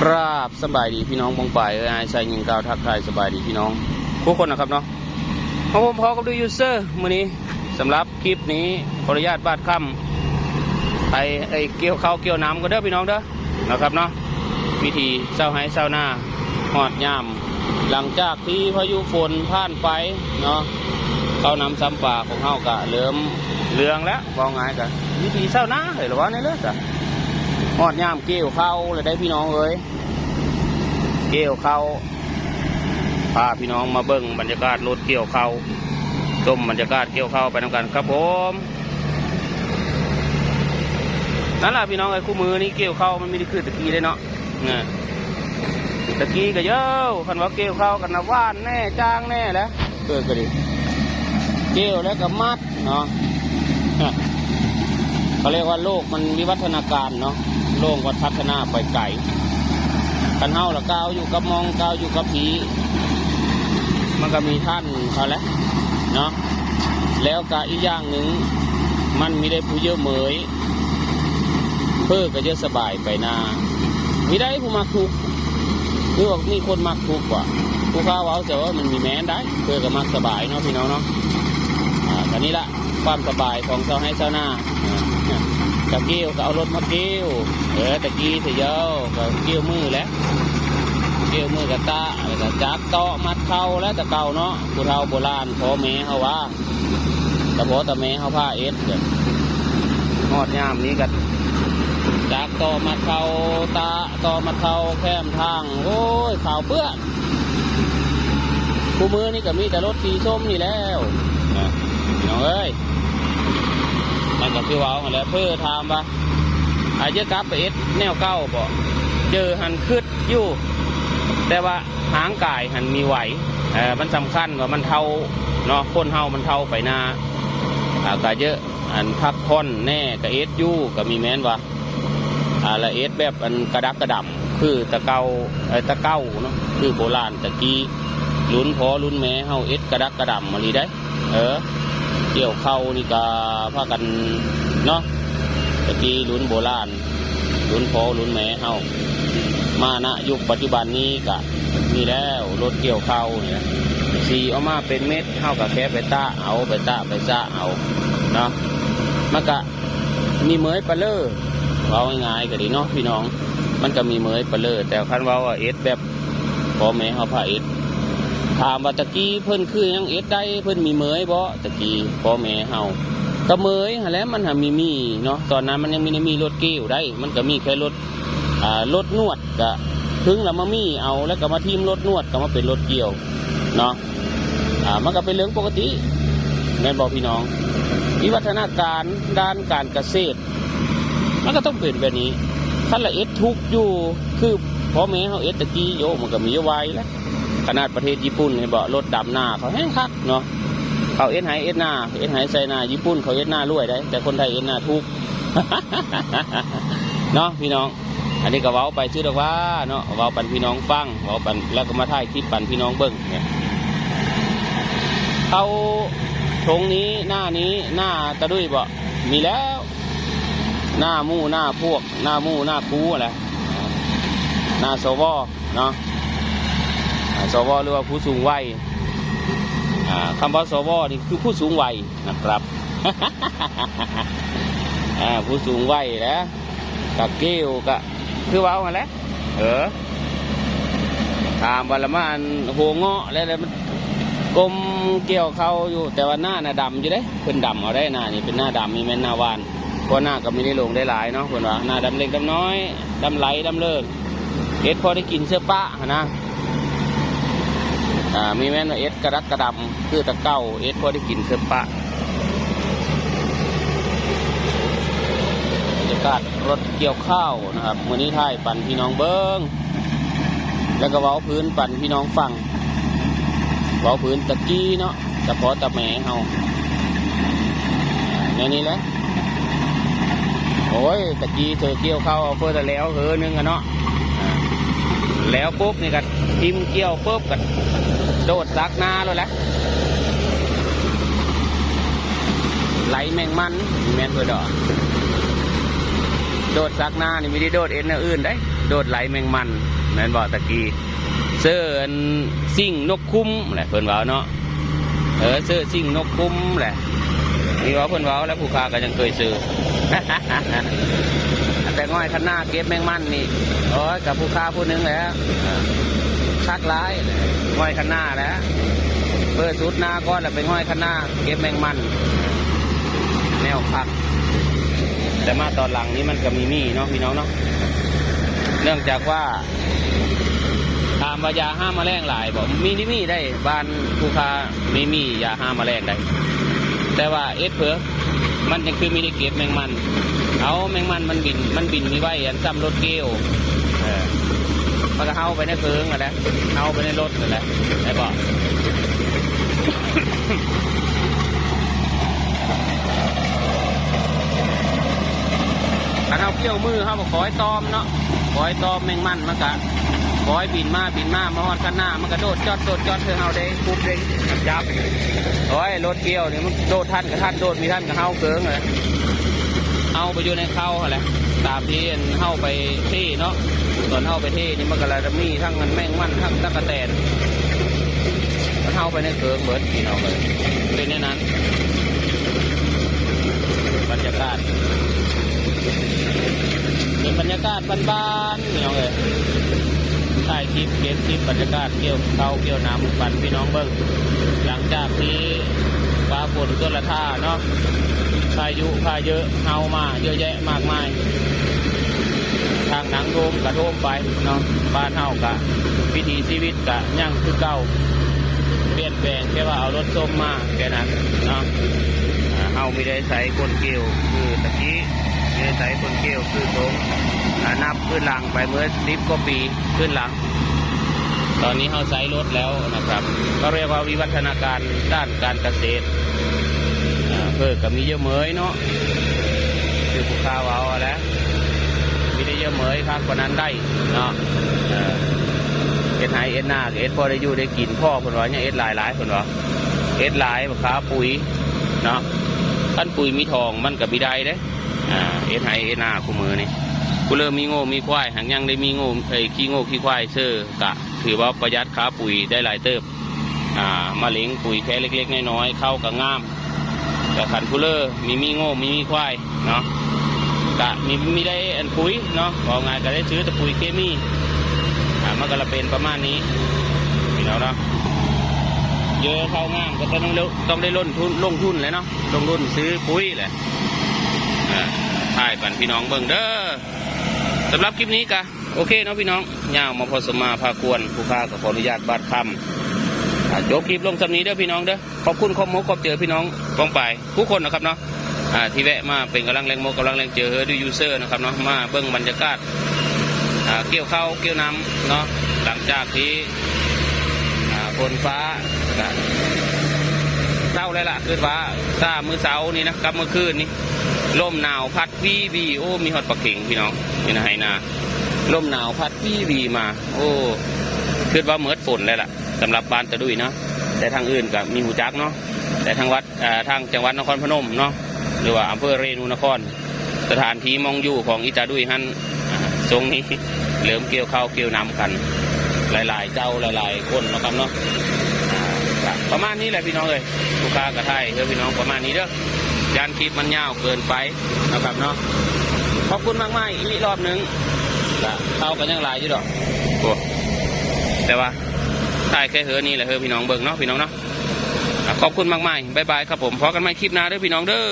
กราบสบายดีพี่น้องบงป่ายเอ้ยไอ้ชายยิงกาวทักทายสบายดีพี่น้องทุกคนนะครับเนาะผมพอกับดูยูเซอร์มื้อนี้สำหรับคลิปนี้ขออนุญาตบาดค่ำไปไอ้เกี่ยวข้าวเกี่ยวน้ำก็เด้อพี่น้องเด้อนะครับเนาะวิธีเศร้าให้เศร้าหน้าหอดยามหลังจากที่พายุฝนผ่านไปเนาะเข้าน้ำซ้ำปลาของเฮากะเริ่มเรืองแล้วว่าไงกันวิธีเศร้าหน้าเห็นหรือว่าในเลือดอะ หอดย่ามเกี่ยวเข้าเลยได้พี่น้องเอ้ยเกี่ยวเข้าพาพี่น้องมาเบิ่งบรรยากาศรถเกี่ยวเข้าชมบรรยากาศเกี่ยวเข้าไปนำกันครับผมนั่นแหละพี่น้องไอ้คู่มือนี่เกี่ยวเข้ามันไม่ได้คือตะกี้เลยเนาะเนี่ยตะกี้ก็เยอะคันว่าเกี่ยวเข้ากันนะว่านแน่จ้างแน่แล้วเกิดก็ดิเกี่ยวแล้วก็มัดเนาะเขาเรียกว่าโลกมันวิวัฒนาการเนาะ โลกวัฒพัฒนาไปไกลกันเฮาละก้าวอยู่กับมองก้าวอยู่กับผีมันก็มีท่านเขาแหล้วเนาะแล้วก็อีกอย่างหนึ่งมันมีได้ผู้เยอะเหมยเพื่อก็เยอะสบายไปนามีได้ผู้มักทุกข์หรือว่ามีคนมักทุกกว่าผู้ข้าวเอาแต่ว่ามันมีแม้นได้เพื่อก็มักสบายเนาะพี่น้องเนาะอ่ากันนี้ละความสบายของเจ้าให้เจ้าหน้าอ่า ตะกี้ก็เอารถมาเกี้ยวเออตะกี้เสียเยอะก็เกี้ยวมือแล้วเกี้ยวมือกับตาแล้วก็จับเตาะมัดเข่าแล้วแตะเก่าเนาะผู้เฒ่าโบราณพ่อแม่เขาว่าแต่พ่อแต่แม่เขาผ้าเอ็ดเกิดหอดยามนี้กันจับเตาะมัดเข่าตาเตาะมัดเข่าแคมทาง โอ้ยข่าวเปื้อนคู่มือนี่ก็มีแต่รถสีส้มนี่แล้วนะพี่น้องเอ้ย มันก็คือว้าหั่นแหล้วเพื่อถามว่าอาจจะกลับไปเอ็ดแนวเก้าบ่เจอหันคืดอยู่แต่ว่าหางกายหันมีไหวเออมันสำคัญว่ามันเท่าเนาะคนเฮามันเท่าไปหน้าอาก็เยอะอันพักผ่อนแน่ก็เอ็ดยู่ก็มีแม้นว่าอ่าละเอ็ดแบบอันกระดักกระดำคือตะเกาเอ้ตะเก้าเนาะคือโบราณตะกี้ลุ้นพอลุ้นแม่เฮาเอ็ดกระดักกระดำมาลีได้ เออ เกี่ยวเข้านี่ก็พากันเนาะตะกี้ลุ้นโบราณลุ้นพอลุ้นแม่เฮามาณยุคปัจจุบันนี้ก็มีแล้วรถเกี่ยวเข้าเนี่ยสีออกมาเป็นเม็ดเท่ากับแค่ไปตาเอาไปตาไปซะเอาเนาะมันก็มีเหมยปลาเลอร์เอาง่ายๆก็ดีเนาะพี่น้อง มันก็มีเหมยปลาเลอร์แต่คันเว่าว่าเอสแบบพอแม่เฮาพาเอส ถามว่าตะกี้เพิ่นคือยังเอ็ดได้เพิ่นมีเมยบ่ตะกี้พ่อแม่เฮาก็เมยหั่นแล้วมันหามีมีเนาะตอนนั้นมันยังมีมีรถเกี้ยวได้ มันก็มีแค่รถอ่ารถนวดก็ถึงแล้วมามีเอาแล้วก็มาทีมรถนวดก็มาเป็นรถเกี่ยวเนาะอ่ามันก็เป็นเรื่องปกติแม่นบอกพี่น้องวิวัฒนาการด้านการเกษตร มันก็ต้องเป็นแบบนี้คันละเอ็ดทุกอยู่คือพ่อแม่เฮาเอ็ดตะกี้โยมันก็มีไว้แล้ว ขนาดประเทศญี่ปุ่นเห็นบ่รถดำหน้าเขาแห้งคักเนาะเขาเอ็ดไฮเอ็ดหน้าเอ็ดไฮใส่หน้าญี่ปุ่นเขาเอ็ดหน้ารวยได้ แต่คนไทยเอ็ดหน้าทุกเนาะพี่น้อง อันนี้ก็เว้าไปชื่อดอกว่าเนาะเว้าปันพี่น้องฟังเว้าปันแล้วก็มาถ่ายคลิปปันพี่น้องเบิ้งเนี่ยเขาทงนี้หน้านี้หน้าตะดุยบ่มีแล้ว หน้ามู่หน้าพวก หน้ามู่หน้าคูอะไรหน้าสวอเนาะ สวหรือว่าผู้สูงวัยคำว่าสวนี่คือผู้สูงวัยนะครับอ่าผู้สูงวัยนะกับเกี้ยวกับคือเว้ามาแล้วเออถามวันละมาอันหัวเงาะแล้วแล้วมันกลมเกี่ยวเขาอยู่แต่ว่าหน้าน่ะดำอยู่เด้เพิ่นดำเอาได้หน้านี่เป็นหน้าดำมีแม่นหน้าวานเพราะหน้าก็ไม่ได้ลงได้หลายเนาะเพิ่นว่าหน้าดำเล็กดำน้อยดำไหลดำเลิศเอ็ดพอได้กินเสื้อปะนะ มีแม่นว่าเอสกระดักกระดำคือตะเก้าเอสพอได้กินเสือปะบรรยากาศรถเกี่ยวข้าวนะครับมือนี้ถ่ายปั่นพี่น้องเบิ้งแล้วก็เว้าพื้นปั่นพี่น้องฟังเว้าพื้นตะกี้เนาะตะพอตะแหมเฮาในนี้แหละโอ้ยตะกี้เธอเกี่ยวข้าวเอาเพื่อแต่แล้วเฮอนึงอะเนาะแล้วปุ๊บนี่ก็ทิมเกี่ยวปุ๊บกัน โดดซักหน้าเลยแหละไหลแมงมันแมนเพื่อดอกโดดซักหน้านี่ไม่ได้โดดเอ็นอื่นได้ โดดไหลแมงมันแมนบอกตะกี้เสื้ออันซิ่งนกคุ้มแหละเพิ่นว้าเนาะเออเสื้อซิ่งนกคุ้มแหละนี่ว่าเพิ่นว้าแล้วผู้ค้าก็ยังเคยซื้อแต่ง่อยข้างหน้าเก็บแมงมันนี่โอ้ยกับผู้ค้าผู้นึงแล้ว คักร้ายง่อยข้างหน้าแล้วเปิดสุดหน้าก้อนแล้วไปง่อยข้างหน้า เก็บแมงมัน แนวพัก แต่มาตอนหลังนี้มันก็มีมีเนาะพี่น้องเนาะเนื่องจากว่าตามว่ายาห้ามแมลงหลายบอกมีนี่มีได้บ้านผู้ค้าม่มียาห้ามแมลงได้แต่ว่าเอสเพอมันยังคือมีได้เก็บแมงมัน เอาแมงมันมันบินมันบินมีไว้อันซ้ำรถเกลียว มันก็เข้าไปในเพิงอะนะเข้าไปในรถนั่นแหละไอ้บอกถ้าเราเกี่ยวมือเขาบอกขอให้ตอมเนาะขอให้ตอมแมงมันมันกะขอให้บินมาบินมามาฮอดกันหน้ามันก็โดดจอดโดดจอดเธอเฮาได้ปุ๊บเด้งจับโอ้ยรถเกี่ยวนี่มันโดดท่านกับท่านโดดมีท่านกับเฮาเกิงเลยเอาไปอยู่ในเข้าอะไรตามที่เฮาไปที่เนาะ ส่วนเฮาไปเท่นี่มันก็เลยจะมีทั้งมันแมงมันทั้งตะกะแตนมันเฮาไปในเกิงเบิดพี่น้องเลยเป็นอย่นั้นบรรยากาศเป็นบรรยากาศบ้านๆพี่น้องเอ้ยถ่ายคลิปเก็บคลิปบรรยากาศเกี่ยวเขาเกี่ยวน้ำปันพี่น้องเบิ้งหลังจากที่ฟ้าฝนตัวละท่าเนาะพายุพาเยอะเฮามาเยอะแยะมากมาย ทางหนังโทมกระโทมไปเนาะบ้านเฮากะวิถีชีวิตกะยังคือเก่าเปลี่ยนแปลงแค่ว่าเอารถส้มมาแค่นั้นเนาะเฮาไม่ได้ใส่คนเกี่ยวคือตะกี้ไม่ได้ใส่คนเกี่ยวคือตรงนับขึ้นหลังไปเมื่อสิบกว่าปีขึ้นหลัง ตอนนี้เฮาใช้รถแล้วนะครับ ก็เรียกว่าวิวัฒนาการด้านการเกษตรเพิ่มก็มีเยอะเหมยเนาะคือผู้ค้าเอาอะแล้วมีได้เยเหมยครับกว่านั้นได้เนาะเอ็ดไฮเอ็ดหน้าเอ็ดพอได้อยู่ได้กินพ่อคนว่าเนี่ยเอ็ดหลายหลายคนว่าเอ็ดหลายบักขาปุ๋ยเนาะขั้นปุ๋ยมีทองมันกับมีได้เด้เอ็ดไฮเอ็ดหน้าคู่มือนี่กูเริ่มมีโง่มีควายหางยังได้มีโง่เอ้ขี้โง่ขี้ควายเชื่อกะ ถือว่าประหยัดค่าปุ๋ยได้หลายเติบอ่ามาเล็งปุ๋ยแค่เล็ก ๆ น้อยๆเข้ากับง่ามแต่ขันกูเลอร์มีมีโง่มีมีควายเนาะ กะมีมีได้อันปุ๋ยเนาะบอกไงก็ได้ซื้อแต่ปุ๋ยเคมีอ่ามันก็ละเป็นประมาณนี้พี่น้องเนาะเยอะเข้างามก็ต้องเร็วต้องได้ลงทุนลงทุนเลยเนาะลงทุนซื้อปุ๋ยแหละอ่าถ่ายปันพี่น้องเบิ่งเด้อสำหรับคลิปนี้กะโอเคเนาะพี่น้องย่าวมาพอสมมาพากวนผู้ค้าก็ขออนุญาตบัดคำจบคลิปลงสำนี้เด้อพี่น้องเด้อขอบคุณขอบมกขอบเจอพี่น้องกองไปทุกคนนะครับเนาะ ที่แวะมาเป็นกำลังแรงโมกำลังแรงเจอเฮอดูยูเซอร์นะครับเนาะมาเบิ้งบรรยากาศเกี่ยวเข้าเกี่ยวน้ำเนาะหลังจากที่ฝนฟ้าเศร้าแล้วล่ะคือว่าซามือเสาร์นี่นะกับเมื่อคืนนี่ลมหนาวพัดวีวีโอ้มีฮอตปักกิ่งพี่น้องนี่นะไฮนาลมหนาวพัดวีวีมา โอ้คือว่าเมิดฝนแล้วล่ะสำหรับบ้านตะดุยเนาะแต่ทางอื่นก็มีหูจักเนาะแต่ทางวัดทางจังหวัดนครพนมเนาะ หรือว่าอำเภอเรนูนคร สถานที่มองอยู่ของอิตาดุยฮันอ่าทรงนี้เริ่มเกี่ยวข้าวเกี่ยวน้ำกัน หลายๆ เจ้าหลายๆ คนนะครับเนาะประมาณนี้แหละพี่น้องเลยลูกค้ากระไทยเด้อพี่น้องประมาณนี้เด้อยานคลิปมันยาวเกินไปนะครับเนาะขอบคุณมากๆอีกรอบหนึงเข้ากันยังหลายอยู่ดอกแต่ว่าถ่ายแค่เฮือนี่แหละเฮอพี่น้องเบิ่งเนาะพี่น้องเนาะ ขอบคุณมากๆบ๊ายบายครับผมพอกันใหม่คลิปหน้าเด้อพี่น้องเด้อ